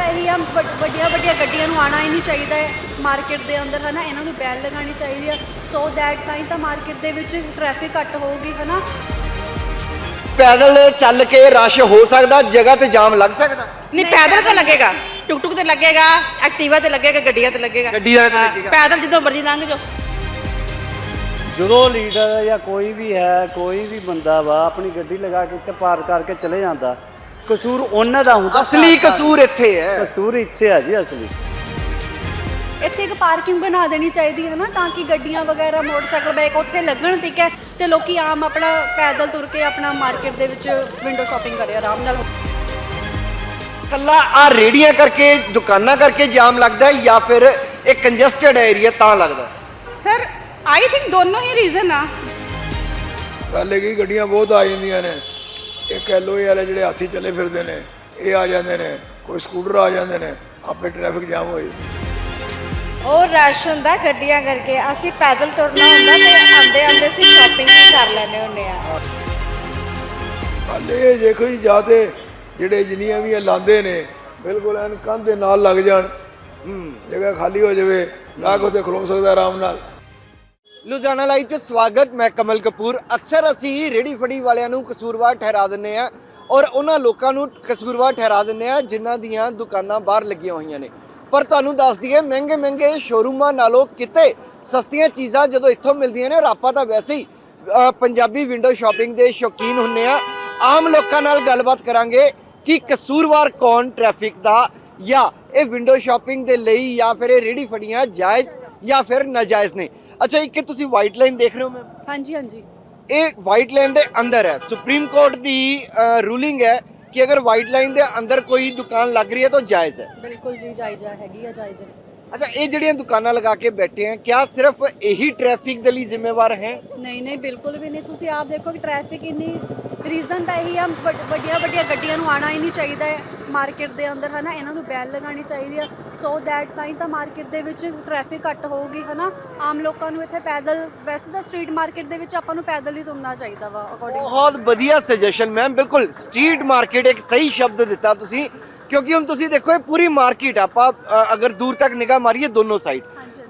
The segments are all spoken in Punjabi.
ਤਾਂ ਇਹੀ ਆ ਵੱਡ- ਵੱਡੀਆਂ ਵੱਡੀਆਂ ਗੱਡੀਆਂ ਨੂੰ ਆਣਾ ਹੀ ਨਹੀਂ ਚਾਹੀਦਾ ਹੈ। ਮਾਰਕੀਟ ਦੇ ਅੰਦਰ ਹਨਾ ਇਹਨਾਂ ਨੂੰ ਬੈਨ ਲਗਾਉਣੀ ਚਾਹੀਦੀ ਆ। ਸੋ ਦੈਟ ਤਾਂ ਹੀ ਤਾਂ ਮਾਰਕੀਟ ਦੇ ਵਿੱਚ ਟ੍ਰੈਫਿਕ ਘੱਟ ਹੋਊਗੀ ਹਨਾ। ਪੈਦਲ ਚੱਲ ਕੇ ਰਸ਼ ਹੋ ਸਕਦਾ ਜਗ੍ਹਾ ਤੇ ਜਾਮ ਲੱਗ ਸਕਦਾ। ਨਹੀਂ ਪੈਦਲ ਕੋ ਲੱਗੇਗਾ। ਟੁਕ ਟੁਕ ਤੇ ਲੱਗੇਗਾ ਐਕਟਿਵਾ ਤੇ ਲੱਗੇਗਾ ਗੱਡੀਆਂ ਤੇ ਲੱਗੇਗਾ। ਤੇ ਹਾਂ, ਲੱਗੇਗਾ। ਪੈਦਲ ਜਦੋਂ ਮਰਜ਼ੀ ਲੰਘ ਜਾਓ। ਜਦੋਂ ਲੀਡਰ ਜਾਂ ਕੋਈ ਵੀ ਹੈ ਕੋਈ ਵੀ ਬੰਦਾ ਵਾ ਆਪਣੀ ਗੱਡੀ ਲਗਾ ਕੇ ਇੱਥੇ ਪਾਰ ਕਰਕੇ ਚਲੇ ਜਾਂਦਾ। ਕਸੂਰ ਉਹਨਾਂ ਦਾ ਹੁੰਦਾ। ਅਸਲੀ ਕਸੂਰ ਇੱਥੇ ਹੈ। ਕਸੂਰ ਇੱਥੇ ਹੈ ਜੀ ਅਸਲੀ। ਇੱਥੇ ਇੱਕ ਪਾਰਕਿੰਗ ਬਣਾ ਦੇਣੀ ਚਾਹੀਦੀ ਹੈ ਨਾ ਤਾਂ ਕਿ ਗੱਡੀਆਂ ਵਗੈਰਾ ਮੋਟਰਸਾਈਕਲ ਬਾਈਕ ਉੱਥੇ ਲੱਗਣ ਠੀਕ ਹੈ? ਤੇ ਲੋਕੀ ਆਮ ਆਪਣਾ ਪੈਦਲ ਤੁਰ ਕੇ ਆਪਣਾ ਮਾਰਕੀਟ ਦੇ ਵਿੱਚ ਵਿੰਡੋ ਸ਼ਾਪਿੰਗ ਕਰੇ ਆਰਾਮ ਨਾਲ। ਕੱਲਾ ਆ ਰੇੜੀਆਂ ਕਰਕੇ ਦੁਕਾਨਾਂ ਕਰਕੇ ਜਾਮ ਲੱਗਦਾ ਹੈ ਜਾਂ ਫਿਰ ਇਹ ਕੰਜਸਟਡ ਏਰੀਆ ਤਾਂ ਲੱਗਦਾ ਹੈ? ਸਰ ਆਈ ਥਿੰਕ ਦੋਨੋਂ ਹੀ ਰੀਜ਼ਨ ਆ। ਇਹ ਕਿ ਗੱਡੀਆਂ ਬਹੁਤ ਆ ਜਾਂਦੀਆਂ ਨੇ। ਇੱਕ ਐਲਓਏ ਵਾਲੇ ਜਿਹੜੇ ਹਾਥੀ ਚੱਲੇ ਫਿਰਦੇ ਨੇ ਇਹ ਆ ਜਾਂਦੇ ਨੇ ਕੋਈ ਸਕੂਟਰ ਆ ਜਾਂਦੇ ਨੇ ਆਪੇ ਟ੍ਰੈਫਿਕ ਜਾਮ ਹੋ ਜਾਂਦੀ ਉਹ ਰਸ਼ ਹੁੰਦਾ ਗੱਡੀਆਂ ਕਰਕੇ ਅਸੀਂ ਪੈਦਲ ਤੁਰਨਾ ਹੁੰਦਾ ਤੇ ਆਂਦੇ ਆਂਦੇ ਅਸੀਂ ਸ਼ਾਪਿੰਗ ਵੀ ਕਰ ਲੈਂਦੇ ਹੁੰਦੇ ਆ। ਇਹ ਦੇਖੋ ਜੀ ਜਾਂ ਤੇ ਜਿਹੜੇ ਜਿੰਨੀਆਂ ਵੀ ਇਹ ਲਾਉਂਦੇ ਨੇ ਬਿਲਕੁਲ ਐਨ ਕੰਧ ਦੇ ਨਾਲ ਲੱਗ ਜਾਣ। ਹੂੰ। ਜਗ੍ਹਾ ਖਾਲੀ ਹੋ ਜਾਵੇ ਗਾਹਕ ਉੱਥੇ ਖਲੋ ਸਕਦਾ ਆਰਾਮ ਨਾਲ। ਲੁਧਿਆਣਾ ਲਾਈਵ 'ਚ ਸਵਾਗਤ ਮੈਂ ਕਮਲ ਕਪੂਰ। ਅਕਸਰ ਅਸੀਂ ਰੇੜੀ ਫੜੀ ਵਾਲਿਆਂ ਨੂੰ ਕਸੂਰਵਾਰ ਠਹਿਰਾ ਦਿੰਨੇ ਆ ਔਰ ਉਹਨਾਂ ਲੋਕਾਂ ਨੂੰ ਕਸੂਰਵਾਰ ਠਹਿਰਾ ਦਿੰਨੇ ਆ ਜਿਨ੍ਹਾਂ ਦੀਆਂ ਦੁਕਾਨਾਂ ਬਾਹਰ ਲੱਗੀਆਂ ਹੋਈਆਂ ਨੇ। ਪਰ ਤੁਹਾਨੂੰ ਦੱਸ ਦਈਏ ਮਹਿੰਗੇ ਮਹਿੰਗੇ ਸ਼ੋਰੂਮਾਂ ਨਾਲੋਂ ਕਿਤੇ ਸਸਤੀਆਂ ਚੀਜ਼ਾਂ ਜਦੋਂ ਇੱਥੋਂ ਮਿਲਦੀਆਂ ਨੇ ਔਰ ਆਪਾਂ ਤਾਂ ਵੈਸੇ ਹੀ ਅ, ਪੰਜਾਬੀ ਵਿੰਡੋ ਸ਼ਾਪਿੰਗ ਦੇ ਸ਼ੌਕੀਨ ਹੁੰਨੇ ਆ ਆਮ ਲੋਕਾਂ ਨਾਲ ਗੱਲਬਾਤ ਕਰਾਂਗੇ ਕਿ ਕਸੂਰਵਾਰ ਕੌਣ ਟ੍ਰੈਫਿਕ ਦਾ ਜਾਂ ਇਹ ਵਿੰਡੋ ਸ਼ਾਪਿੰਗ ਦੇ ਲਈ ਜਾਂ ਫਿਰ ਇਹ ਰੇੜੀ ਫੜੀਆਂ ਜਾਇਜ਼ ਜਾਂ ਫਿਰ ਨਾਜਾਇਜ਼ ਨੇ। ਅੱਛਾ ਇੱਕ ਤੁਸੀਂ ਵਾਈਟ ਲਾਈਨ ਦੇਖ ਰਹੇ ਹੋ ਮੈਮ ਹਾਂਜੀ ਹਾਂਜੀ। ਇਹ ਵਾਈਟ ਲਾਈਨ ਦੇ ਅੰਦਰ ਹੈ। ਸੁਪਰੀਮ ਕੋਰਟ ਦੀ ਰੂਲਿੰਗ ਹੈ ਕਿ ਅਗਰ ਵਾਈਟ ਲਾਈਨ ਦੇ ਅੰਦਰ ਕੋਈ ਦੁਕਾਨ ਲੱਗ ਰਹੀ ਹੈ ਤਾਂ ਜਾਇਜ਼ ਹੈ। ਬਿਲਕੁਲ ਜੀ ਜਾਇਜ਼ਾ ਹੈਗੀ ਆ ਜਾਇਜ਼ਾ। ਅੱਛਾ ਇਹ ਜਿਹੜੀਆਂ ਦੁਕਾਨਾਂ ਲਗਾ ਕੇ ਬੈਠੇ ਹੈ ਕਿਆ ਸਿਰਫ ਇਹੀ ਟ੍ਰੈਫਿਕ ਦੇ ਲਈ ਜ਼ਿੰਮੇਵਾਰ ਹੈ? ਨਹੀਂ ਨਹੀਂ ਬਿਲਕੁਲ ਵੀ ਨਹੀਂ। ਤੁਸੀਂ ਆਪ ਦੇਖੋ ਕਿ ਟ੍ਰੈਫਿਕ ਇੰਨੀ ਰੀਜ਼ਨ ਤਾਂ ਇਹੀ ਆ ਵੱਡ- ਵੱਡੀਆਂ ਵੱਡੀਆਂ ਗੱਡੀਆਂ ਨੂੰ ਆਣਾ ਹੀ ਨਹੀਂ ਚਾਹੀਦਾ ਹੈ। ਮਾਰਕੀਟ ਦੇ ਅੰਦਰ ਹਨਾ ਇਹਨਾਂ ਨੂੰ ਬੈਨ ਲਗਾਉਣੀ ਚਾਹੀਦੀ ਆ। ਸੋ ਦੈਟ ਤਾਂ ਹੀ ਤਾਂ ਮਾਰਕੀਟ ਦੇ ਵਿੱਚ ਟ੍ਰੈਫਿਕ ਘੱਟ ਹੋਊਗੀ ਹਨਾ। ਆਮ ਲੋਕਾਂ ਨੂੰ ਇੱਥੇ ਪੈਦਲ ਵੈਸੇ ਤਾਂ ਸਟਰੀਟ ਮਾਰਕੀਟ ਦੇ ਵਿੱਚ ਆਪਾਂ ਨੂੰ ਪੈਦਲ ਹੀ ਤੁਰਨਾ ਚਾਹੀਦਾ ਵਾ ਅਕੋਰਡਿੰਗ ਬਹੁਤ ਵਧੀਆ ਸੁਜੈਸ਼ਨ ਮੈਮ ਬਿਲਕੁਲ ਸਟਰੀਟ ਮਾਰਕੀਟ ਇੱਕ ਸਹੀ ਸ਼ਬਦ ਦਿੱਤਾ ਤੁਸੀਂ ਕਿਉਂਕਿ ਹੁਣ ਤੁਸੀਂ ਦੇਖੋ ਇਹ ਪੂਰੀ ਮਾਰਕੀਟ ਆਪਾਂ ਅ, ਅਗਰ ਦੂਰ ਤੱਕ ਨਿਗਾਹ ਮਾਰੀਏ ਦੋਨੋਂ ਸਾਈਡ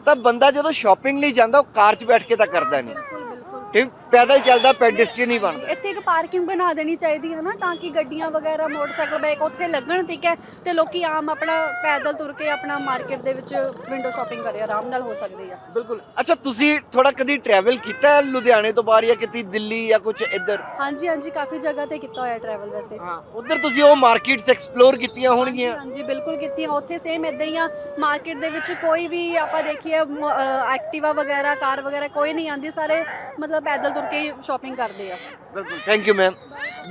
ਤਾਂ ਬੰਦਾ ਜਦੋਂ ਸ਼ਾਪਿੰਗ ਲਈ ਜਾਂਦਾ ਉਹ ਕਾਰ 'ਚ ਬੈਠ ਕੇ ਤਾਂ ਕਰਦਾ ਨਹੀਂ। ਬਿਲਕੁਲ। ਠੀਕ? ਪੈਦਲ ਚੱਲਦਾ ਪੈਡਿਸਟਰੀਅਨ ਨਹੀਂ ਬਣਦਾ। ਇੱਥੇ ਇੱਕ ਪਾਰਕਿੰਗ ਬਣਾ ਦੇਣੀ ਚਾਹੀਦੀ ਹੈ ਨਾ ਤਾਂ ਕਿ ਗੱਡੀਆਂ ਵਗੈਰਾ ਮੋਟਰਸਾਈਕਲ ਬਾਈਕ ਉੱਥੇ ਲੱਗਣ ਠੀਕ ਹੈ ਤੇ ਲੋਕੀ ਆਮ ਆਪਣਾ ਪੈਦਲ ਤੁਰ ਕੇ ਆਪਣਾ ਮਾਰਕੀਟ ਦੇ ਵਿੱਚ ਵਿੰਡੋ ਸ਼ਾਪਿੰਗ ਕਰੇ ਆਰਾਮ ਨਾਲ ਹੋ ਸਕਦੀ ਆ। ਬਿਲਕੁਲ। ਅੱਛਾ ਤੁਸੀਂ ਥੋੜਾ ਕਦੀ ਟਰੈਵਲ ਕੀਤਾ ਹੈ ਲੁਧਿਆਣੇ ਤੋਂ ਬਾਹਰ ਜਾਂ ਕਿਤੇ ਦਿੱਲੀ ਜਾਂ ਕੁਝ ਇੱਧਰ? ਹਾਂਜੀ ਹਾਂਜੀ ਕਾਫੀ ਜਗ੍ਹਾ ਤੇ ਕੀਤਾ ਹੋਇਆ ਟਰੈਵਲ ਵੈਸੇ। ਹਾਂ ਉਧਰ ਤੁਸੀਂ ਉਹ ਮਾਰਕੀਟਸ ਐਕਸਪਲੋਰ ਕੀਤੀਆਂ ਹੋਣਗੀਆਂ। ਹਾਂਜੀ ਬਿਲਕੁਲ ਕੀਤੀ ਆ ਉੱਥੇ ਸੇਮ ਇਦਾਂ ਹੀ ਆ ਮਾਰਕੀਟ ਦੇ ਵਿੱਚ ਕੋਈ ਵੀ ਆਪਾਂ ਦੇਖੀਏ ਐਕਟਿਵਾ ਵਗੈਰਾ ਕਾਰ ਵਗੈਰਾ ਕੋਈ ਨਹੀਂ ਆਂਦੀ ਸਾਰੇ ਮਤਲਬ ਪੈਦਲ ਤੁਰ ਸ਼ਾਪਿੰਗ ਕਰਦੇ ਆ। ਬਿਲਕੁਲ ਥੈਂਕ ਯੂ ਮੈਮ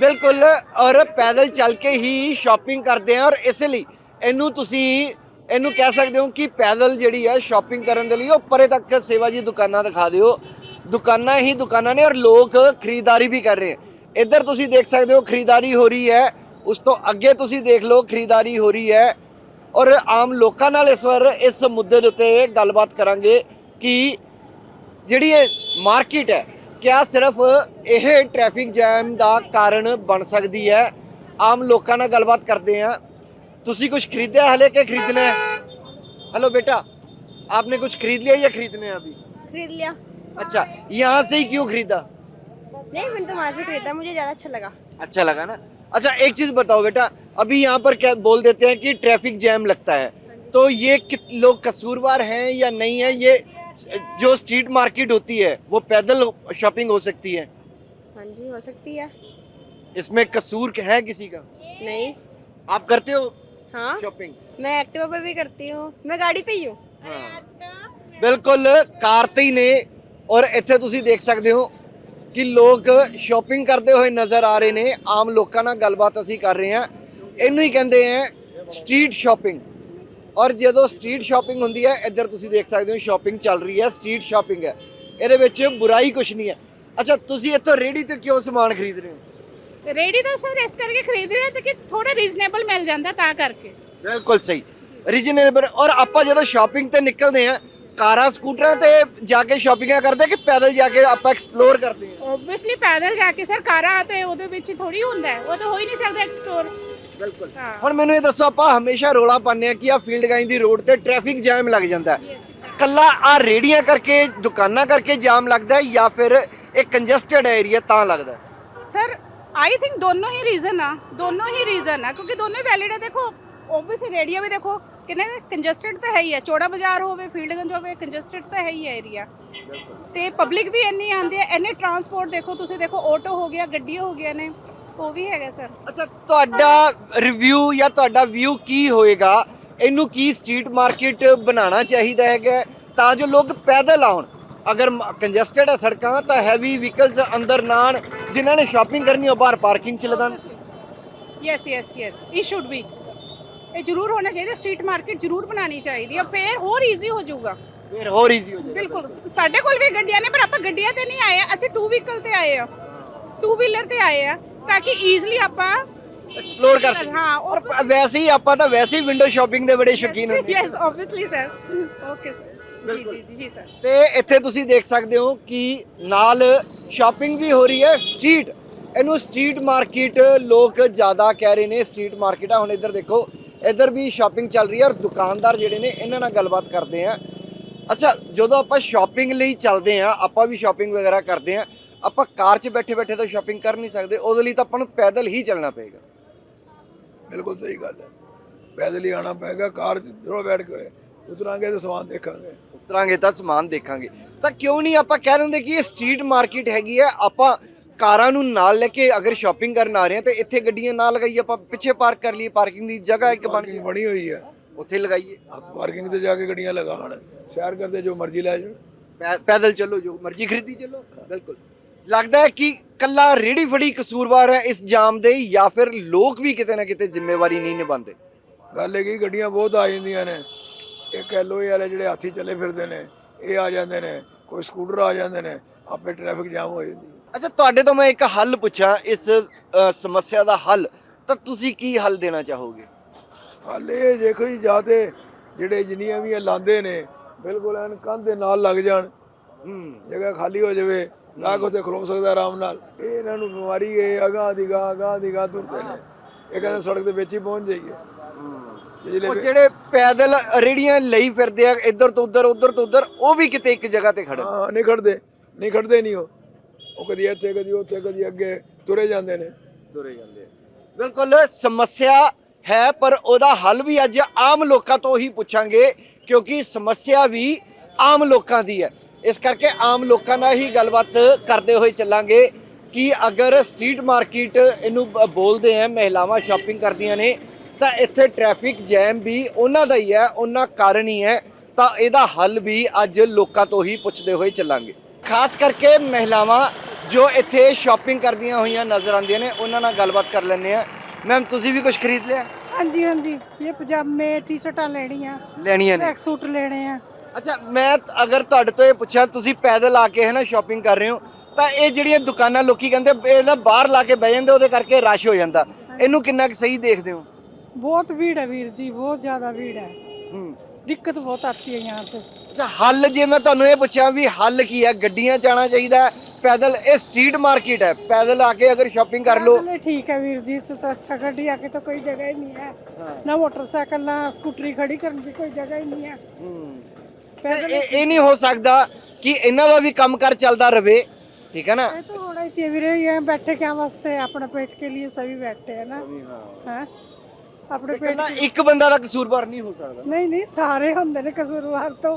ਬਿਲਕੁਲ, ਔਰ ਪੈਦਲ ਚੱਲ ਕੇ ਹੀ ਸ਼ਾਪਿੰਗ ਕਰਦੇ ਆ, ਔਰ ਇਸ ਲਈ ਇਹਨੂੰ ਤੁਸੀਂ, ਇਹਨੂੰ ਕਹਿ ਸਕਦੇ ਹੋ ਕਿ ਪੈਦਲ ਜਿਹੜੀ ਹੈ ਸ਼ਾਪਿੰਗ ਕਰਨ ਦੇ ਲਈ ਉਹ ਪਰੇ ਤੱਕ ਸੇਵਾ ਜੀ ਦੁਕਾਨਾਂ ਦਿਖਾ ਦਿਓ। ਦੁਕਾਨਾਂ ਹੀ ਦੁਕਾਨਾਂ ਨੇ, ਔਰ ਲੋਕ ਖਰੀਦਦਾਰੀ ਵੀ ਕਰ ਰਹੇ ਹੈ ਇੱਧਰ ਤੁਸੀਂ ਦੇਖ ਸਕਦੇ ਹੋ ਖਰੀਦਦਾਰੀ ਹੋ ਰਹੀ ਹੈ, ਉਸ ਤੋਂ ਅੱਗੇ ਤੁਸੀਂ ਦੇਖ ਲਓ ਖਰੀਦਦਾਰੀ ਹੋ ਰਹੀ ਹੈ। ਔਰ ਆਮ ਲੋਕਾਂ ਨਾਲ ਇਸ ਵਾਰ ਇਸ ਮੁੱਦੇ ਦੇ ਉੱਤੇ ਗੱਲਬਾਤ ਕਰਾਂਗੇ ਕਿ ਜਿਹੜੀ ਇਹ ਮਾਰਕੀਟ ਹੈ ਕਿਆ ਸਿਰਫ ਇਹ ਟ੍ਰੈਫਿਕ ਜੈਮ ਦਾ ਕਾਰਨ ਬਣ ਸਕਦੀ ਹੈ ਆਮ ਲੋਕਾਂ ਨਾਲ ਗੱਲਬਾਤ ਕਰਦੇ ਆ ਤੁਸੀਂ ਕੁਝ ਖਰੀਦਿਆ ਹਲੇ ਕਿ ਖਰੀਦਣਾ ਹੈ हेलो बेटा आपने कुछ खरीद लिया या खरीदने हैं अभी खरीद लिया अच्छा यहाँ से ही क्यों खरीदा नहीं मैंने तो वहाँ से खरीदा मुझे ज़्यादा अच्छा लगा अच्छा लगा ना अच्छा एक चीज बताओ बेटा अभी यहाँ पर क्या बोल देते हैं कि ट्रैफिक जैम लगता है तो ये कित लोग कसूरवार हैं या नहीं है ये जो स्ट्रीट मार्केट होती है वो पैदल शॉपिंग हो सकती है हाँ जी हो सकती है इसमें कसूर है किसी का नहीं आप करते हो हाँ शॉपिंग मैं एक्टिवा पे भी करती हूँ मैं गाड़ी पे ही हूँ ਬਿਲਕੁਲ ਕਾਰਤੀ ਨੇ ਔਰ ਇੱਥੇ ਤੁਸੀਂ ਦੇਖ ਸਕਦੇ ਹੋ ਕਿ ਲੋਕ ਸ਼ਾਪਿੰਗ ਕਰਦੇ ਹੋਏ ਨਜ਼ਰ ਆ ਰਹੇ ਨੇ ਆਮ ਲੋਕਾਂ ਨਾਲ ਗੱਲਬਾਤ ਅਸੀਂ ਕਰ ਰਹੇ ਹਾਂ ਇਹਨੂੰ ਹੀ ਕਹਿੰਦੇ ਆ ਸਟਰੀਟ ਸ਼ਾਪਿੰਗ ਔਰ ਜਦੋਂ ਸਟਰੀਟ ਸ਼ਾਪਿੰਗ ਹੁੰਦੀ ਹੈ ਇੱਧਰ ਤੁਸੀਂ ਦੇਖ ਸਕਦੇ ਹੋ ਸ਼ਾਪਿੰਗ ਚੱਲ ਰਹੀ ਹੈ ਸਟਰੀਟ ਸ਼ਾਪਿੰਗ ਹੈ। ਇਹਦੇ ਵਿੱਚ ਬੁਰਾਈ ਕੁਝ ਨਹੀਂ ਹੈ। ਅੱਛਾ ਤੁਸੀਂ ਇੱਥੋਂ ਰੇੜੀ ਤੇ ਕਿਉਂ ਸਮਾਨ ਖਰੀਦ ਰਹੇ ਹੋ? ਰੇੜੀ ਤਾਂ ਸਰ ਇਸ ਕਰਕੇ ਖਰੀਦ ਰਹੇ ਆ ਤੇ ਕਿ ਥੋੜਾ ਰੀਜ਼ਨੇਬਲ ਮਿਲ ਜਾਂਦਾ ਤਾਂ ਕਰਕੇ। ਬਿਲਕੁਲ ਸਹੀ। ਰੀਜਨੇਬਲ ਔਰ ਆਪਾਂ ਜਦੋਂ ਸ਼ਾਪਿੰਗ ਤੇ ਨਿਕਲਦੇ ਆ ਕਾਰਾਂ ਸਕੂਟਰਾਂ ਤੇ ਜਾ ਕੇ ਸ਼ਾਪਿੰਗਾਂ ਕਰਦੇ ਕਿ ਪੈਦਲ ਜਾ ਕੇ ਆਪਾਂ ਐਕਸਪਲੋਰ ਕਰਦੇ ਆ ਓਬਵੀਅਸਲੀ ਪੈਦਲ ਜਾ ਕੇ ਸਰ ਕਾਰਾਂ ਤੇ ਉਹਦੇ ਵਿੱਚ ਥੋੜੀ ਹੁੰਦਾ ਹੈ। ਉਹ ਤਾਂ ਹੋ ਹੀ ਨਹੀਂ ਸਕਦਾ ਐਕਸਪਲੋਰ ਬਿਲਕੁਲ। ਹੁਣ ਮੈਨੂੰ ਇਹ ਦੱਸੋ ਆਪਾਂ ਹਮੇਸ਼ਾ ਰੋਲਾ ਪਾਉਂਦੇ ਆ ਕਿ ਆ ਫੀਲਡ ਗਾਈਂ ਦੀ ਰੋਡ ਤੇ ਟ੍ਰੈਫਿਕ ਜਾਮ ਲੱਗ ਜਾਂਦਾ ਹੈ। ਕੱਲਾ ਆ ਰੇੜੀਆਂ ਕਰਕੇ ਦੁਕਾਨਾਂ ਕਰਕੇ ਜਾਮ ਲੱਗਦਾ ਹੈ ਜਾਂ ਫਿਰ ਇਹ ਕੰਜਸਟਡ ਏਰੀਆ ਤਾਂ ਲੱਗਦਾ ਹੈ? ਸਰ ਆਈ ਥਿੰਕ ਦੋਨੋਂ ਹੀ ਰੀਜ਼ਨ ਆ ਦੋਨੋਂ ਹੀ ਰੀਜ਼ਨ ਆ ਕਿਉਂਕਿ ਦੋਨੋਂ ਵੈਲਿਡ ਆ। ਦੇਖੋ ਓਬਵੀਅਸਲੀ ਰੇਡੀਆ ਵੀ ਦੇਖੋ ਕਿੰਨੇ ਕੰਜਸਟਡ ਤਾਂ ਹੈ ਹੀ ਹੈ ਚੌੜਾ ਬਾਜ਼ਾਰ ਹੋਵੇ ਫੀਲਡਗੰਜ ਹੋਵੇ ਕੰਜਸਟਡ ਤਾਂ ਹੈ ਹੀ ਹੈ ਏਰੀਆ ਤੇ ਪਬਲਿਕ ਵੀ ਇੰਨੀ ਆਉਂਦੀ ਹੈ ਇੰਨੇ ਟਰਾਂਸਪੋਰਟ ਦੇਖੋ ਤੁਸੀਂ ਦੇਖੋ ਆਟੋ ਹੋ ਗਿਆ ਗੱਡੀਆਂ ਹੋ ਗਿਆ ਨੇ। ਉਹ ਵੀ ਹੈਗਾ ਸਰ। ਅੱਛਾ ਤੁਹਾਡਾ ਰਿਵਿਊ ਜਾਂ ਤੁਹਾਡਾ ਵਿਊ ਕੀ ਹੋਏਗਾ? ਇਹਨੂੰ ਕੀ ਸਟਰੀਟ ਮਾਰਕੀਟ ਬਣਾਉਣਾ ਚਾਹੀਦਾ ਹੈਗਾ? ਤਾਂ ਜੋ ਲੋਕ ਪੈਦਲ ਆਉਣ। ਅਗਰ ਕੰਜਸਟਡ ਹੈ ਸੜਕਾਂ ਤਾਂ ਹੈਵੀ ਵਹੀਕਲਸ ਅੰਦਰ ਨਾ ਆਉਣ ਜਿਨ੍ਹਾਂ ਨੇ ਸ਼ਾਪਿੰਗ ਕਰਨੀ ਉਹ ਬਾਹਰ ਪਾਰਕਿੰਗ ਚ ਲਗਾਉਣ। Yes yes yes it should be ਇਹ ਜ਼ਰੂਰ ਹੋਣਾ ਚਾਹੀਦਾ ਸਟਰੀਟ ਮਾਰਕੀਟ ਜ਼ਰੂਰ ਬਣਾਉਣੀ ਚਾਹੀਦੀ ਹੈ ਫੇਰ ਹੋਰ ਈਜ਼ੀ ਹੋ ਜਾਊਗਾ। ਫਿਰ ਹੋਰ ਈਜ਼ੀ ਹੋ ਜਾਏਗਾ ਬਿਲਕੁਲ। ਸਾਡੇ ਕੋਲ ਵੀ ਗੱਡੀਆਂ ਨੇ ਪਰ ਆਪਾਂ ਗੱਡੀਆਂ ਤੇ ਨਹੀਂ ਆਏ ਆ। ਅਸੀਂ ਟੂ ਵੀਕਲ ਤੇ ਆਏ ਆ। ਟੂ ਵੀਲਰ ਤੇ ਆਏ ਆ। ਤਾਂ ਕਿ ਈਜ਼ੀਲੀ ਆਪਾਂ ਐਕਸਪਲੋਰ ਕਰ ਸਕਦੇ। ਹਾਂ, ਔਰ ਵੈਸੇ ਹੀ ਆਪਾਂ ਤਾਂ ਵੈਸੇ ਹੀ ਵਿੰਡੋ ਸ਼ਾਪਿੰਗ ਦੇ ਬੜੇ ਸ਼ੌਕੀਨ ਹੁੰਦੇ ਹਾਂ। Yes obviously sir okay sir ji ji ji ਜੀ ਸਰ ਤੇ ਇੱਥੇ ਤੁਸੀਂ ਦੇਖ ਸਕਦੇ ਹੋ ਕਿ ਨਾਲ ਸ਼ਾਪਿੰਗ ਵੀ ਹੋ ਰਹੀ ਹੈ ਸਟਰੀਟ ਇਹਨੂੰ ਸਟਰੀਟ ਮਾਰਕੀਟ ਲੋਕ ਜ਼ਿਆਦਾ ਕਹਿ ਰਹੇ ਨੇ ਸਟਰੀਟ ਮਾਰਕੀਟ ਆ। ਹੁਣ ਇੱਧਰ ਦੇਖੋ ਇੱਧਰ ਵੀ ਸ਼ਾਪਿੰਗ ਚੱਲ ਰਹੀ ਹੈ ਔਰ ਦੁਕਾਨਦਾਰ ਜਿਹੜੇ ਨੇ ਇਹਨਾਂ ਨਾਲ ਗੱਲਬਾਤ ਕਰਦੇ ਆ। ਅੱਛਾ ਜਦੋਂ ਆਪਾਂ ਸ਼ਾਪਿੰਗ ਲਈ ਚੱਲਦੇ ਆ ਆਪਾਂ ਵੀ ਸ਼ਾਪਿੰਗ ਵਗੈਰਾ ਕਰਦੇ ਆ ਆਪਾਂ ਕਾਰ 'ਚ ਬੈਠੇ ਬੈਠੇ ਤਾਂ ਸ਼ਾਪਿੰਗ ਕਰ ਨਹੀਂ ਸਕਦੇ ਉਹਦੇ ਲਈ ਤਾਂ ਆਪਾਂ ਨੂੰ ਪੈਦਲ ਹੀ ਚੱਲਣਾ ਪਏਗਾ। ਬਿਲਕੁਲ ਸਹੀ ਗੱਲ ਹੈ। ਪੈਦਲ ਹੀ ਆਣਾ ਪਏਗਾ ਕਾਰ 'ਚ ਥੋੜਾ ਬੈਠ ਕੇ ਉਤਰਾਂਗੇ ਤੇ ਸਮਾਨ ਦੇਖਾਂਗੇ। ਉਤਰਾਂਗੇ ਤਾਂ ਸਮਾਨ ਦੇਖਾਂਗੇ। ਤਾਂ ਕਿਉਂ ਨਹੀਂ ਆਪਾਂ ਕਹਿ ਲੈਂਦੇ ਕਿ ਇਹ ਸਟਰੀਟ ਮਾਰਕੀਟ ਹੈਗੀ ਹੈ ਆਪਾਂ ਕਾਰਾਂ ਨੂੰ ਨਾਲ ਲੈ ਕੇ ਅਗਰ ਸ਼ਾਪਿੰਗ ਕਰਨ ਆ ਰਹੇ ਹਾਂ ਤੇ ਇੱਥੇ ਗੱਡੀਆਂ ਨਾ ਲਗਾਈਏ ਆਪਾਂ ਪਿੱਛੇ ਪਾਰਕ ਕਰ ਲਈਏ ਪਾਰਕਿੰਗ ਦੀ ਜਗ੍ਹਾ ਇੱਕ ਬਣ ਗਈ ਬਣੀ ਹੋਈ ਹੈ। ਉੱਥੇ ਲਗਾਈਏ। ਪਾਰਕਿੰਗ ਤੇ ਜਾ ਕੇ ਗੱਡੀਆਂ ਲਗਾਉਣ ਸੈਰ ਕਰਦੇ ਜੋ ਮਰਜ਼ੀ ਲੈ ਪੈ- ਪੈਦਲ ਚੱਲੋ ਜੋ ਮਰਜ਼ੀ ਖਰੀਦੀ ਚੱਲੋ। ਬਿਲਕੁਲ। ਲੱਗਦਾ ਹੈ ਕਿ ਕੱਲਾ ਰੇੜੀ ਫੜੀ ਕਸੂਰਵਾਰ ਹੈ ਇਸ ਜਾਮ ਦੇ ਜਾਂ ਫਿਰ ਲੋਕ ਵੀ ਕਿਤੇ ਨਾ ਕਿਤੇ ਜ਼ਿੰਮੇਵਾਰੀ ਨਹੀਂ ਨਿਭਾਉਂਦੇ? ਗੱਲ ਇਹ ਕਿ ਗੱਡੀਆਂ ਬਹੁਤ ਆ ਜਾਂਦੀਆਂ ਨੇ। ਇੱਕ ਐਲਓਏ ਵਾਲੇ ਜਿਹੜੇ ਹਾਥੀ ਚੱਲੇ ਫਿਰਦੇ ਨੇ ਇਹ ਆ ਜਾਂਦੇ ਨੇ ਕੋਈ ਸਕੂਟਰ ਆ ਜਾਂਦੇ ਨੇ ਆਪੇ ਟ੍ਰੈਫਿਕ ਜਾਮ ਹੋ ਜਾਂਦੀ ਹੈ। ਅੱਛਾ ਤੁਹਾਡੇ ਤੋਂ ਮੈਂ ਇੱਕ ਹੱਲ ਪੁੱਛਾਂ ਇਸ ਅ, ਸਮੱਸਿਆ ਦਾ ਹੱਲ। ਤਾਂ ਤੁਸੀਂ ਕੀ ਹੱਲ ਦੇਣਾ ਚਾਹੋਗੇ? ਹਾਲੇ ਦੇਖੋ ਜੀ ਜਾਂ ਤੇ ਜਿਹੜੇ ਜਿੰਨੀਆਂ ਵੀ ਇਹ ਲਾਂਦੇ ਨੇ ਬਿਲਕੁਲ ਐਨ ਕੰਧ ਦੇ ਨਾਲ ਲੱਗ ਜਾਣ। ਹੂੰ। ਜਗ੍ਹਾ ਖਾਲੀ ਹੋ ਜਾਵੇ ਗਾਹਕ ਉੱਥੇ ਖਲੋ ਸਕਦਾ ਆਰਾਮ ਨਾਲ। ਇਹ ਇਹਨਾਂ ਨੂੰ ਬਿਮਾਰੀ ਹੈ ਅਗਾਂਹ ਦੀ ਗਾਂ ਅਗਾਂਹ ਦੀ ਗਾਂ ਤੁਰਦੇ ਨੇ। ਇਹ ਕਹਿੰਦੇ ਸੜਕ ਦੇ ਵਿੱਚ ਹੀ ਪਹੁੰਚ ਜਾਈਏ। ਉਹ ਜਿਹੜੇ ਜਿਹੜੇ ਪੈਦਲ ਰੇੜੀਆਂ ਲਈ ਫਿਰਦੇ ਆ ਇੱਧਰ ਤੋਂ ਉੱਧਰ ਉੱਧਰ ਤੋਂ ਉੱਧਰ ਉਹ ਵੀ ਕਿਤੇ ਇੱਕ ਜਗ੍ਹਾ ਤੇ ਖੜਨ ਹਾਂ ਨਹੀਂ ਖੜਦੇ ਨਹੀਂ ਖੜਦੇ ਨਹੀਂ ਉਹ। ਉਹ ਕਦੀ ਇੱਥੇ ਕਦੀ ਉੱਥੇ ਕਦੀ ਅੱਗੇ ਤੁਰੇ ਜਾਂਦੇ ਨੇ। ਤੁਰੇ ਜਾਂਦੇ ਬਿਲਕੁਲ ਸਮੱਸਿਆ ਹੈ ਪਰ ਉਹਦਾ ਹੱਲ ਵੀ ਅੱਜ ਆਮ ਲੋਕਾਂ ਤੋਂ ਹੀ ਪੁੱਛਾਂਗੇ ਕਿਉਂਕਿ ਸਮੱਸਿਆ ਵੀ ਆਮ ਲੋਕਾਂ ਦੀ ਹੈ। ਇਸ ਕਰਕੇ ਆਮ ਲੋਕਾਂ ਨਾਲ ਹੀ ਗੱਲਬਾਤ ਕਰਦੇ ਹੋਏ ਚੱਲਾਂਗੇ ਕਿ ਅਗਰ ਸਟਰੀਟ ਮਾਰਕੀਟ ਇਹਨੂੰ ਬੋਲਦੇ ਆ ਮਹਿਲਾਵਾਂ ਸ਼ਾਪਿੰਗ ਕਰਦੀਆਂ ਨੇ ਤਾਂ ਇੱਥੇ ਟ੍ਰੈਫਿਕ ਜੈਮ ਵੀ ਉਹਨਾਂ ਦਾ ਹੀ ਹੈ ਉਹਨਾਂ ਕਾਰਨ ਹੀ ਹੈ ਤਾਂ ਇਹਦਾ ਹੱਲ ਵੀ ਅੱਜ ਲੋਕਾਂ ਤੋਂ ਹੀ ਪੁੱਛਦੇ ਹੋਏ ਚੱਲਾਂਗੇ। ਖਾਸ ਕਰਕੇ ਮਹਿਲਾਵਾਂ ਜੋ ਇੱਥੇ ਸ਼ਾਪਿੰਗ ਕਰਦੀਆਂ ਹੋਈਆਂ ਨਜ਼ਰ ਆਉਂਦੀਆਂ ਨੇ ਉਹਨਾਂ ਨਾਲ ਗੱਲਬਾਤ ਕਰ ਲੈਂਦੇ ਆ ਮੈਮ ਤੁਸੀਂ ਵੀ ਕੁਝ ਖਰੀਦ ਲਿਆ? ਹਾਂਜੀ ਹਾਂਜੀ। ਇਹ ਪਜਾਮੇ ਟੀ-ਸ਼ਰਟਾਂ ਲੈਣੀਆਂ। ਲੈਣੀਆਂ ਨੇ? ਟਰੈਕ ਸੂਟ ਲੈਣੇ ਆ। ਅੱਛਾ ਮੈਂ ਤ- ਅਗਰ ਤੁਹਾਡੇ ਤੋਂ ਇਹ ਪੁੱਛਾਂ ਤੁਸੀਂ ਪੈਦਲ ਆ ਕੇ ਹੈ ਨਾ ਸ਼ਾਪਿੰਗ ਕਰ ਰਹੇ ਹੋ ਤਾਂ ਇਹ ਜਿਹੜੀਆਂ ਦੁਕਾਨਾਂ ਲੋਕੀ ਕਹਿੰਦੇ ਇਹ ਨਾ ਬਾਹਰ ਲਾ ਕੇ ਬਹਿ ਜਾਂਦੇ ਉਹਦੇ ਕਰਕੇ ਰਸ਼ ਹੋ ਜਾਂਦਾ ਇਹਨੂੰ ਕਿੰਨਾ ਕੁ ਸਹੀ ਦੇਖਦੇ ਹੋ बहुत भीड़ है वीर जी बहुत ज्यादा भीड़ है ਹੂੰ दिक्कत बहुत आती है यहाँ से ਅੱਛਾ ਹੱਲ ਜੇ ਮੈਂ ਤੁਹਾਨੂੰ ਇਹ ਪੁੱਛਾਂ ਵੀ ਹੱਲ ਕੀ ਹੈ ਗੱਡੀਆਂ ਜਾਣਾ ਚਾਹੀਦਾ ਹੈ, ਪੈਦਲ ਇਹ ਸਟਰੀਟ ਮਾਰਕੀਟ ਹੈ ਪੈਦਲ ਆ ਕੇ ਅਗਰ ਸ਼ਾਪਿੰਗ ਕਰ ਲਓ चलो ठीक है वीर जी इससे अच्छा गड्डी आके तो कोई जगह ही नहीं है ना मोटरसाइकिल ना स्कूटरी खड़ी करने की कोई जगह ही नहीं है ਤੇ ਇਹ ਇਹ ਨਹੀਂ ਹੋ ਸਕਦਾ ਕਿ ਇਹਨਾਂ ਦਾ ਵੀ ਕੰਮਕਾਰ ਚੱਲਦਾ ਰਵੇ ਠੀਕ ਹੈ ਨਾ ये तो होना ही चाहिए वीरे यहाँ बैठे क्या वास्ते अपने पेट के लिए सभी बैठे हैं ना हैं अपने पेट ਪਹਿਲਾਂ ਇੱਕ ਬੰਦਾ ਦਾ ਕਸੂਰਵਾਰ ਨਹੀਂ ਹੋ ਸਕਦਾ नहीं नहीं सारे होंगे ने कसूरवार तो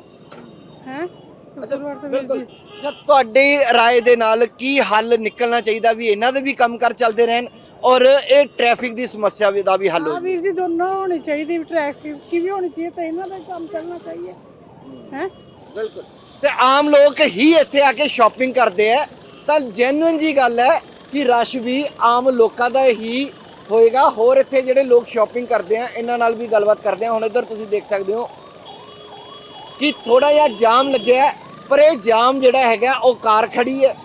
हैं कसूरवार तो वीर जी ਤਾਂ ਤੁਹਾਡੀ رائے ਦੇ ਨਾਲ ਕੀ ਹੱਲ ਨਿਕਲਣਾ ਚਾਹੀਦਾ ਵੀ ਇਹਨਾਂ ਦੇ ਵੀ ਕੰਮਕਾਰ ਚੱਲਦੇ ਰਹਿਣ ਔਰ ਇਹ ਟ੍ਰੈਫਿਕ ਦੀ ਸਮੱਸਿਆ ਵੀ ਦਾ ਵੀ ਹੱਲ ਹੋ हाँ वीर जी दोनों होनी चाहिए ट्रैफिक की भी होनी चाहिए तो इन्हों का काम चलना चाहिए हैं ਬਿਲਕੁਲ। ਤੇ ਆਮ ਲੋਕ ਹੀ ਇੱਥੇ ਆ ਕੇ ਸ਼ਾਪਿੰਗ ਕਰਦੇ ਆ। ਤਾਂ ਜੈਨੂਇਨ ਜੀ ਗੱਲ ਹੈ ਕਿ ਰਸ਼ ਵੀ ਆਮ ਲੋਕਾਂ ਦਾ ਹੀ ਹੋਏਗਾ। ਹੋਰ ਇੱਥੇ ਜਿਹੜੇ ਲੋਕ ਸ਼ਾਪਿੰਗ ਕਰਦੇ ਆ, ਇਹਨਾਂ ਨਾਲ ਵੀ ਗੱਲਬਾਤ ਕਰਦੇ ਆ। ਹੁਣ ਇੱਧਰ ਤੁਸੀਂ ਦੇਖ ਸਕਦੇ ਹੋ ਕਿ ਥੋੜਾ ਜਿਹਾ ਜਾਮ ਲੱਗਿਆ ਪਰ ਇਹ ਜਾਮ ਜਿਹੜਾ ਹੈਗਾ, ਉਹ ਕਾਰ ਖੜੀ ਹੈ।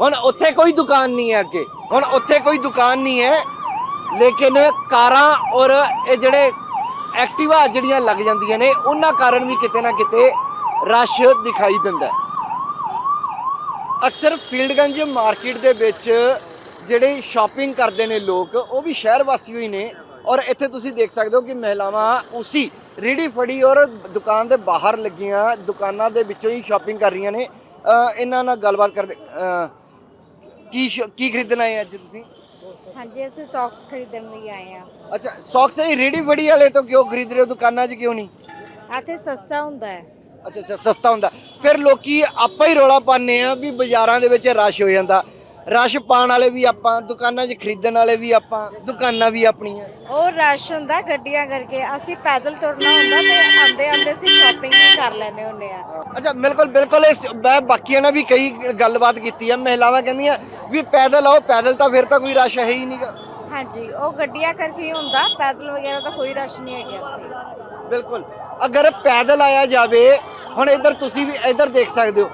ਹੁਣ ਉੱਥੇ ਕੋਈ ਦੁਕਾਨ ਨਹੀਂ ਹੈ ਅੱਗੇ। ਹੁਣ ਉੱਥੇ ਕੋਈ ਦੁਕਾਨ ਨਹੀਂ ਹੈ। ਲੇਕਿਨ ਕਾਰਾਂ ਔਰ ਇਹ ਜਿਹੜੇ ਐਕਟਿਵਾ ਜਿਹੜੀਆਂ ਲੱਗ ਜਾਂਦੀਆਂ ਨੇ, ਉਹਨਾਂ ਕਾਰਨ ਵੀ ਕਿਤੇ ਨਾ ਕਿਤੇ ਰਸ਼ ਦਿਖਾਈ ਦਿੰਦਾ ਅਕਸਰ ਫੀਲਡਗੰਜ ਮਾਰਕੀਟ ਦੇ ਵਿੱਚ ਜਿਹੜੇ ਸ਼ਾਪਿੰਗ ਕਰਦੇ ਨੇ ਲੋਕ, ਉਹ ਵੀ ਸ਼ਹਿਰ ਵਾਸੀ ਹੋਈ ਨੇ ਔਰ ਇੱਥੇ ਤੁਸੀਂ ਦੇਖ ਸਕਦੇ ਹੋ ਕਿ ਮਹਿਲਾਵਾਂ ਉਸੀ ਰੇੜੀ ਫੜੀ ਔਰ ਦੁਕਾਨ ਦੇ ਬਾਹਰ ਲੱਗੀਆਂ, ਦੁਕਾਨਾਂ ਦੇ ਵਿੱਚੋਂ ਹੀ ਸ਼ਾਪਿੰਗ ਕਰ ਰਹੀਆਂ ਨੇ। ਇਹਨਾਂ ਨਾਲ ਗੱਲਬਾਤ ਕਰਦੇ ਕੀ ਸ਼- ਕੀ ਖਰੀਦਣਾ ਹੈ ਅੱਜ ਤੁਸੀਂ? ਹਾਂਜੀ ਅਸੀਂ ਸੌਕਸ ਖਰੀਦਣ ਲਈ ਆਏ ਆ ਅੱਛਾ ਸੌਕਸ ਹੀ ਰੇੜੀ ਫੜੀ ਵਾਲੇ ਤੋਂ ਕਿਉਂ ਖਰੀਦ ਰਹੇ ਹੋ? ਦੁਕਾਨਾਂ 'ਚ ਕਿਉਂ ਨਹੀਂ? ਇੱਥੇ ਸਸਤਾ ਹੁੰਦਾ ਹੈ। ਅੱਛਾ ਅੱਛਾ ਸਸਤਾ ਹੁੰਦਾ। ਫਿਰ ਲੋਕੀ ਆਪਾਂ ਹੀ ਰੌਲਾ ਪਾਉਂਦੇ ਆ ਵੀ ਬਾਜ਼ਾਰਾਂ ਦੇ ਵਿੱਚ ਰਸ਼ ਹੋ ਜਾਂਦਾ। ਰਸ਼ ਪਾਉਣ ਵਾਲੇ ਵੀ ਆਪਾਂ ਦੁਕਾਨਾਂ 'ਚ ਖਰੀਦਣ ਵਾਲੇ ਵੀ ਆਪਾਂ ਦੁਕਾਨਾਂ ਵੀ ਆਪਣੀਆਂ। ਉਹ ਰਸ਼ ਹੁੰਦਾ ਗੱਡੀਆਂ ਕਰਕੇ ਅਸੀਂ ਪੈਦਲ ਤੁਰਨਾ ਹੁੰਦਾ ਤੇ ਆਂਦੇ ਆਂਦੇ ਅਸੀਂ ਸ਼ਾਪਿੰਗ ਕਰ ਲੈਨੇ ਹੁੰਦੇ ਆ। ਅੱਛਾ ਬਿਲਕੁਲ ਬਿਲਕੁਲ ਇਸ ਮੈਂ ਬਾਕੀਆਂ ਨਾਲ ਵੀ ਕਈ ਗੱਲਬਾਤ ਕੀਤੀ ਆ ਮਹਿਲਾਵਾਂ ਕਹਿੰਦੀਆਂ ਵੀ ਪੈਦਲ ਆਓ ਪੈਦਲ ਤਾਂ ਫਿਰ ਤਾਂ ਕੋਈ ਰਸ਼ ਹੈ ਹੀ ਨਹੀਂਗਾ ਹਾਂਜੀ ਉਹ ਗੱਡੀਆਂ ਕਰਕੇ ਹੀ ਹੁੰਦਾ ਪੈਦਲ ਵਗੈਰਾ ਤਾਂ ਕੋਈ ਰਸ਼ ਨਹੀਂ ਹੈਗਾ ਇੱਥੇ। ਬਿਲਕੁਲ ਅਗਰ ਪੈਦਲ ਆਇਆ ਜਾਵੇ ਹੁਣ ਇੱਧਰ ਤੁਸੀਂ ਵੀ ਇੱਧਰ ਦੇਖ ਸਕਦੇ ਹੋ।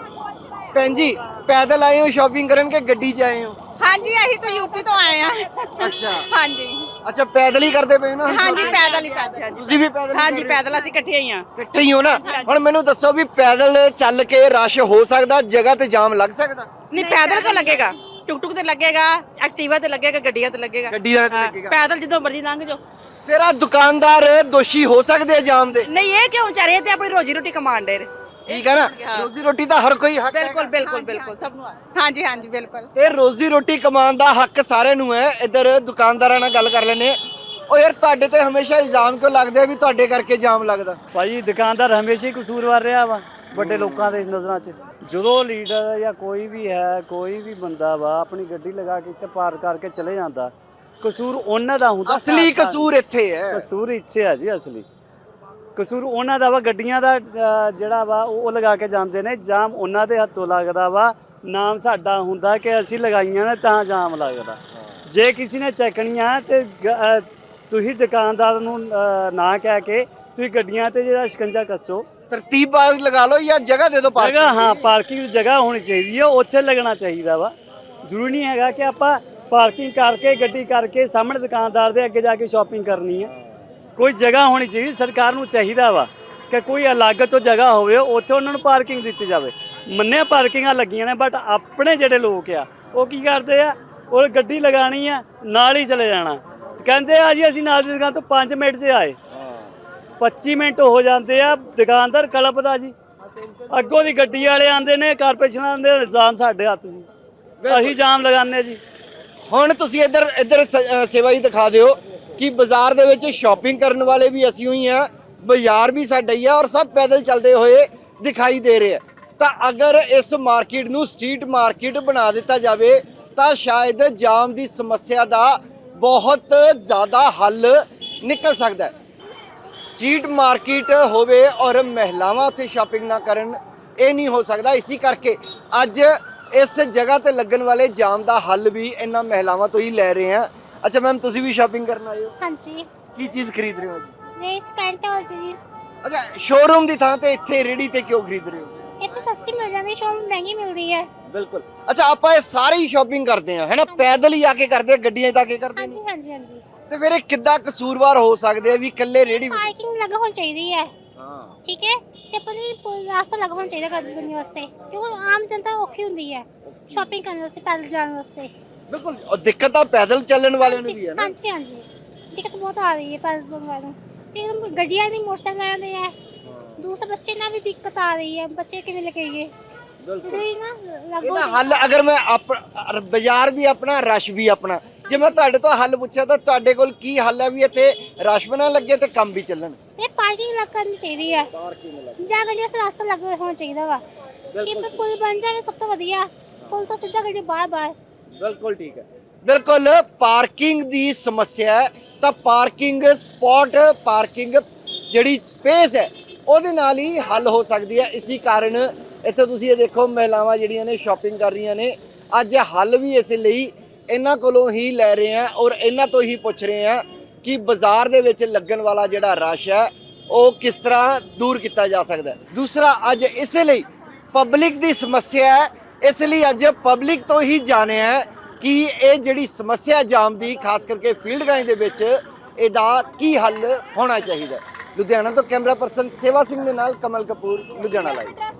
ਭੈਣ ਜੀ ਪੈਦਲ ਆਏ ਹੋ ਸ਼ਾਪਿੰਗ ਕਰਨ ਕਿ ਗੱਡੀ 'ਚ ਆਏ ਹੋ? ਹਾਂਜੀ ਅਸੀਂ ਤਾਂ ਯੂਪੀ ਤੋਂ ਆਏ ਆ ਅੱਛਾ। ਹਾਂਜੀ। ਅੱਛਾ ਪੈਦਲ ਹੀ ਕਰਦੇ ਪਏ ਹੋ ਨਾ? ਹਾਂਜੀ ਪੈਦਲ ਹੀ ਪੈਦਲ। ਤੁਸੀਂ ਵੀ ਪੈਦਲ ਹੀ ਹਾਂਜੀ ਕਰ ਰਹੇ ਹੋ? ਪੈਦਲ ਅਸੀਂ ਇਕੱਠੇ ਹੀ ਆ ਇਕੱਠੇ ਹੀ ਹੋ ਨਾ? ਹੁਣ ਮੈਨੂੰ ਦੱਸੋ ਵੀ ਪੈਦਲ ਚੱਲ ਕੇ ਰਸ਼ ਹੋ ਸਕਦਾ ਜਗ੍ਹਾ ਤੇ ਜਾਮ ਲੱਗ ਸਕਦਾ? ਨਹੀਂ ਪੈਦਲ ਤਾਂ ਲੱਗੇਗਾ? ਟੁਕ ਟੁਕ ਤੇ ਲੱਗੇਗਾ ਐਕਟਿਵਾ ਤੇ ਲੱਗੇਗਾ ਗੱਡੀਆਂ ਤੇ ਲੱਗੇਗਾ। ਗੱਡੀਆਂ ਤੇ ਹਾਂ, ਲੱਗੇਗਾ। ਪੈਦਲ ਜਦੋਂ ਮਰਜ਼ੀ ਲੰਘ ਜਾਓ। ਫਿਰ ਆ ਦੁਕਾਨਦਾਰ ਦੋਸ਼ੀ ਹੋ ਸਕਦੇ ਆ ਜਾਮ ਦੇ? ਨਹੀਂ ਇਹ ਕਿਉਂ ਵਿਚਾਰੇ ਤੇ ਆਪਣੀ ਰੋਜੀ ਰੋਟੀ ਕਮਾਉਣ ਦੇ ਠੀਕ ਹੈ। ਨਾ ਰੋਜ਼ੀ ਰੋਟੀ ਤਾਂ ਹਰ ਕੋਈ ਹੱਕ ਬਿਲਕੁਲ ਹੈ ਬਿਲਕੁਲ। ਬਿਲਕੁਲ ਸਭ ਨੂੰ ਆ। ਹਾਂਜੀ ਹਾਂਜੀ ਬਿਲਕੁਲ। ਤੇ ਰੋਜ਼ੀ ਰੋਟੀ ਕਮਾਉਣ ਦਾ ਹੱਕ ਸਾਰਿਆਂ ਨੂੰ ਹੈ। ਇੱਧਰ ਦੁਕਾਨਦਾਰਾਂ ਨਾਲ ਗੱਲ ਕਰ ਲੈਨੇ ਆ ਉਹ ਯਾਰ ਤੁਹਾਡੇ ਤੇ ਹਮੇਸ਼ਾ ਇਲਜ਼ਾਮ ਕਿਉਂ ਲੱਗਦੇ ਆ ਵੀ ਤੁਹਾਡੇ ਕਰਕੇ ਜਾਮ ਲੱਗਦਾ? ਭਾਜੀ ਦੁਕਾਨਦਾਰ ਹਮੇਸ਼ਾ ਹੀ ਕਸੂਰਵਾਰ ਰਿਹਾ ਵਾ ਵੱਡੇ ਲੋਕਾਂ ਦੇ ਨਜ਼ਰਾਂ 'ਚ। ਜਦੋਂ ਲੀਡਰ ਜਾਂ ਕੋਈ ਵੀ ਹੈ ਕੋਈ ਵੀ ਬੰਦਾ ਵਾ ਆਪਣੀ ਗੱਡੀ ਲਗਾ ਕੇ ਇੱਥੇ ਪਾਰ ਕਰਕੇ ਚਲੇ ਜਾਂਦਾ ਕਸੂਰ ਉਹਨਾਂ ਦਾ ਹੁੰਦਾ ਅਸਲੀ ਕਸੂਰ ਇੱਥੇ ਹੈ। ਕਸੂਰ ਇੱਥੇ ਹੈ ਜੀ ਅਸਲੀ। ਕਸੂਰ ਉਹਨਾਂ ਦਾ ਵਾ ਗੱਡੀਆਂ ਦਾ ਅ, ਜਿਹੜਾ ਵਾ ਉਹ ਉਹ ਲਗਾ ਕੇ ਜਾਂਦੇ ਨੇ ਜਾਮ ਉਹਨਾਂ ਦੇ ਹੱਥੋਂ ਲੱਗਦਾ ਵਾ। ਨਾਮ ਸਾਡਾ ਹੁੰਦਾ ਕਿ ਅਸੀਂ ਲਗਾਈਆਂ ਨੇ ਤਾਂ ਜਾਮ ਲੱਗਦਾ। ਜੇ ਕਿਸੇ ਨੇ ਚੱਕਣੀਆਂ ਤੇ ਗ- ਅ, ਤੁਸੀਂ ਦੁਕਾਨਦਾਰ ਨੂੰ ਅ, ਨਾ ਕਹਿ ਕੇ ਤੁਸੀਂ ਗੱਡੀਆਂ ਤੇ ਜਿਹੜਾ ਸ਼ਿਕੰਜਾ ਕੱਸੋ। ਤਰਤੀਬਾਜ਼ ਲਗਾ ਲਓ ਜਾਂ ਜਗ੍ਹਾ ਦੇ ਦਿਓ ਪਾਰਕ ਜਗ੍ਹਾ ਹਾਂ ਪਾਰਕਿੰਗ ਦੀ ਜਗ੍ਹਾ ਹੋਣੀ ਚਾਹੀਦੀ ਹੈ ਉੱਥੇ ਲੱਗਣਾ ਚਾਹੀਦਾ ਵਾ। ਜ਼ਰੂਰੀ ਨਹੀਂ ਹੈਗਾ ਕਿ ਆਪਾਂ ਪਾਰਕਿੰਗ ਕਰਕੇ ਗੱਡੀ ਕਰਕੇ ਸਾਹਮਣੇ ਦੁਕਾਨਦਾਰ ਦੇ ਅੱਗੇ ਜਾ ਕੇ ਸ਼ਾਪਿੰਗ ਕਰਨੀ ਹੈ ਕੋਈ ਜਗ੍ਹਾ ਹੋਣੀ ਚਾਹੀਦੀ ਸਰਕਾਰ ਨੂੰ ਚਾਹੀਦਾ ਵਾ ਕਿ ਕੋਈ ਅਲੱਗ ਤੋਂ ਜਗ੍ਹਾ ਹੋਵੇ ਉੱਥੇ ਉਹਨਾਂ ਨੂੰ ਪਾਰਕਿੰਗ ਦਿੱਤੀ ਜਾਵੇ। ਮੰਨਿਆ ਪਾਰਕਿੰਗਾਂ ਲੱਗੀਆਂ ਨੇ ਬਟ ਆਪਣੇ ਜਿਹੜੇ ਲੋਕ ਆ ਉਹ ਕੀ ਕਰਦੇ ਆ? ਉਹ ਗੱਡੀ ਲਗਾਣੀ ਆ ਨਾਲ ਹੀ ਚਲੇ ਜਾਣਾ। ਕਹਿੰਦੇ ਆ ਜੀ ਅਸੀਂ ਨਾਲ ਦੀ ਦੁਕਾਨ ਤੋਂ 5 ਮਿੰਟ 'ਚ ਆਏ। 25 ਮਿੰਟ ਹੋ ਜਾਂਦੇ ਆ ਦੁਕਾਨਦਾਰ ਕਲਪਦਾ ਜੀ। ਅੱਗੋਂ ਦੀ ਗੱਡੀ ਵਾਲੇ ਆਂਦੇ ਨੇ ਕਾਰਪੋਰੇਸ਼ਨ ਦੇ ਇਲਜ਼ਾਮ ਸਾਡੇ ਹੱਥ ਜੀ ਅਸੀਂ ਜਾਮ ਲਗਾਉਂਦੇ ਜੀ। ਹੁਣ ਤੁਸੀਂ ਇੱਧਰ ਇੱਧਰ ਸੇਵਾ ਹੀ ਦਿਖਾ ਦਿਓ। ਕਿ ਬਾਜ਼ਾਰ ਦੇ ਵਿੱਚ ਸ਼ਾਪਿੰਗ ਕਰਨ ਵਾਲੇ ਵੀ ਅਸੀਂ ਹੋਈ ਆ ਬਾਜ਼ਾਰ ਵੀ ਸਾਡਾ ਹੀ ਆ ਔਰ ਸਭ ਪੈਦਲ ਚੱਲਦੇ ਹੋਏ ਦਿਖਾਈ ਦੇ ਰਹੇ ਆ। ਤਾਂ ਅਗਰ ਇਸ ਮਾਰਕੀਟ ਨੂੰ ਸਟਰੀਟ ਮਾਰਕੀਟ ਬਣਾ ਦਿੱਤਾ ਜਾਵੇ, ਤਾਂ ਸ਼ਾਇਦ ਜਾਮ ਦੀ ਸਮੱਸਿਆ ਦਾ ਬਹੁਤ ਜ਼ਿਆਦਾ ਹੱਲ ਨਿਕਲ ਸਕਦਾ ਹੈ। ਸਟਰੀਟ ਮਾਰਕੀਟ ਹੋਵੇ ਔਰ ਮਹਿਲਾਵਾਂ ਉੱਥੇ ਸ਼ਾਪਿੰਗ ਨਾ ਕਰਨ, ਇਹ ਨਹੀਂ ਹੋ ਸਕਦਾ। ਇਸੇ ਕਰਕੇ ਅੱਜ ਇਸ ਜਗ੍ਹਾ ਤੇ ਲੱਗਣ ਵਾਲੇ ਜਾਮ ਦਾ ਹੱਲ ਵੀ ਇਹਨਾਂ ਮਹਿਲਾਵਾਂ ਤੋਂ ਹੀ ਲੈ ਰਹੇ ਹਾਂ। ਅੱਛਾ ਮੈਮ ਤੁਸੀਂ ਵੀ ਸ਼ਾਪਿੰਗ ਕਰਨ ਆਏ ਹੋ? ਹਾਂਜੀ। ਕੀ ਚੀਜ਼ ਖਰੀਦ ਰਹੇ ਹੋ ਜੀਨਸ ਪੈਂਟ ਔਰ ਜੀਨਸ। ਅੱਛਾ ਸ਼ੋਰੂਮ ਦੀ ਥਾਂ ਤੇ ਇੱਥੇ ਰੇੜੀ ਤੇ ਕਿਉਂ ਖਰੀਦ ਰਹੇ ਹੋ? ਇੱਥੇ ਸਸਤੀ ਮਿਲ ਜਾਂਦੀ ਸ਼ੋਰੂਮ ਮਹਿੰਗੀ ਮਿਲਦੀ ਹੈ। ਬਿਲਕੁਲ। ਅੱਛਾ ਆਪਾਂ ਇਹ ਸਾਰੇ ਹੀ ਸ਼ਾਪਿੰਗ ਕਰਦੇ ਹਾਂ ਹੈਨਾ? ਪੈਦਲ ਹੀ ਆ ਕੇ ਕਰਦੇ ਹਾਂ ਗੱਡੀਆਂ 'ਚ ਆ ਕੇ ਕਰਦੇ ਹਾਂਜੀ ਹਾਂਜੀ ਹਾਂਜੀ। ਤੇ ਫਿਰ ਇਹ ਕਿੱਦਾਂ ਕਸੂਰਵਾਰ ਹੋ ਸਕਦੇ ਆ ਵੀ ਇਕੱਲੇ ਰੇੜੀ ਪਾਰਕਿੰਗ ਲੱਗਾ ਹੋਣੀ ਚਾਹੀਦੀ ਹੈ। ਹਾਂ। ਠੀਕ ਹੈ? ਤੇ ਆਪਣੀ ਪੁਲ ਰਾਸਤਾ ਲੱਗਾ ਹੋਣਾ ਚਾਹੀਦਾ ਗੱਡੀ ਦੁਨੀਆ ਵਾਸਤੇ। ਕਿਉਂਕਿ ਆਮ ਜਨਤਾ ਔਖੀ ਹੁੰਦੀ ਹੈ ਸ਼ਾਪਿੰਗ ਕਰਨ ਵਾਸਤੇ ਪੈਦਲ ਜਾਣ ਵਾਸਤੇ। ਬਿਲਕੁਲ ਔਰ ਦਿੱਕਤ ਤਾਂ ਪੈਦਲ ਚੱਲਣ ਵਾਲਿਆਂ ਨੂੰ ਵੀ ਹੈ ਨਾ। ਹਾਂਜੀ ਹਾਂਜੀ। ਦਿੱਕਤ ਬਹੁਤ ਆ ਰਹੀ ਹੈ ਵਾਲਿਆਂ ਨੂੰ। ਇੱਕਦਮ ਗੱਡੀਆਂ ਦੀ ਮੋਟਰਸਾਈਕਲਾਂ ਦੇ ਹੈ। ਦੂਸਰੇ ਬੱਚੇ ਨਾਲ ਵੀ ਦਿੱਕਤ ਆ ਰਹੀ ਹੈ। ਬੱਚੇ ਕਿਵੇਂ ਲੱਗੇਗੇ ਤੇ ਨਾ ਲੱਗੋ ਇਹਦਾ ਹੱਲ ਅਗਰ ਮੈਂ ਆਪ ਬਾਜ਼ਾਰ ਵੀ ਆਪਣਾ ਰਸ਼ ਵੀ ਆਪਣਾ। ਜੇ ਮੈਂ ਤੁਹਾਡੇ ਤੋਂ ਹੱਲ ਪੁੱਛਿਆ ਤਾਂ ਤੁਹਾਡੇ ਕੋਲ ਕੀ ਹੱਲ ਹੈ ਵੀ ਇੱਥੇ ਰਸ਼ ਵੀ ਨਾ ਲੱਗੇ ਤੇ ਕੰਮ ਵੀ ਚੱਲਣ? ਇਹ ਪਾਰਕਿੰਗ ਲੱਗ ਕਰਨੀ ਚਾਹੀਦੀ ਹੈ ਜਾਂ ਗੱਡੀ ਵਾਸਤੇ ਰਸਤਾ ਲੱਗ ਹੋਣਾ ਚਾਹੀਦਾ ਵਾ। ਕਿ ਪੁਲ ਬਣ ਜਾਵੇ ਸਭ ਤੋਂ ਵਧੀਆ। ਪੁਲ ਤੋਂ ਸਿੱਧਾ ਗੱਡੀ ਬਾਹਰ ਬਾਹਰ ਬਿਲਕੁਲ ਠੀਕ ਹੈ। ਬਿਲਕੁਲ, ਪਾਰਕਿੰਗ ਦੀ ਸਮੱਸਿਆ ਹੈ। ਤਾਂ ਪਾਰਕਿੰਗ ਸਪੌਟ, ਪਾਰਕਿੰਗ ਜਿਹੜੀ ਸਪੇਸ ਹੈ, ਉਹਦੇ ਨਾਲ ਹੀ ਹੱਲ ਹੋ ਸਕਦੀ ਹੈ। ਇਸੇ ਕਾਰਨ ਇੱਥੇ ਤੁਸੀਂ ਇਹ ਦੇਖੋ, ਮਹਿਲਾਵਾਂ ਜਿਹੜੀਆਂ ਨੇ ਸ਼ਾਪਿੰਗ ਕਰ ਰਹੀਆਂ ਨੇ, ਅੱਜ ਹੱਲ ਵੀ ਇਸੇ ਲਈ ਇਹਨਾਂ ਕੋਲੋਂ ਹੀ ਲੈ ਰਹੇ ਆ ਔਰ ਇਹਨਾਂ ਤੋਂ ਹੀ ਪੁੱਛ ਰਹੇ ਆ ਕਿ ਬਾਜ਼ਾਰ ਦੇ ਵਿੱਚ ਲੱਗਣ ਵਾਲਾ ਜਿਹੜਾ ਰਸ਼ ਹੈ, ਉਹ ਕਿਸ ਤਰ੍ਹਾਂ ਦੂਰ ਕੀਤਾ ਜਾ ਸਕਦਾ ਦੂਸਰਾ, ਅੱਜ ਇਸੇ ਲਈ ਪਬਲਿਕ ਦੀ ਸਮੱਸਿਆ ਹੈ ਇਸ ਲਈ ਅੱਜ ਪਬਲਿਕ ਤੋਂ ਹੀ ਜਾਣਿਆ ਕਿ ਇਹ ਜਿਹੜੀ ਸਮੱਸਿਆ ਜਾਮ ਦੀ, ਖਾਸ ਕਰਕੇ ਫੀਲਡ ਗਾਈ ਦੇ ਵਿੱਚ, ਇਹਦਾ ਕੀ ਹੱਲ ਹੋਣਾ ਚਾਹੀਦਾ ਲੁਧਿਆਣਾ ਤੋਂ ਕੈਮਰਾ ਪਰਸਨ ਸੇਵਾ ਸਿੰਘ ਦੇ ਨਾਲ ਕਮਲ ਕਪੂਰ, ਲੁਧਿਆਣਾ ਲਾਈਵ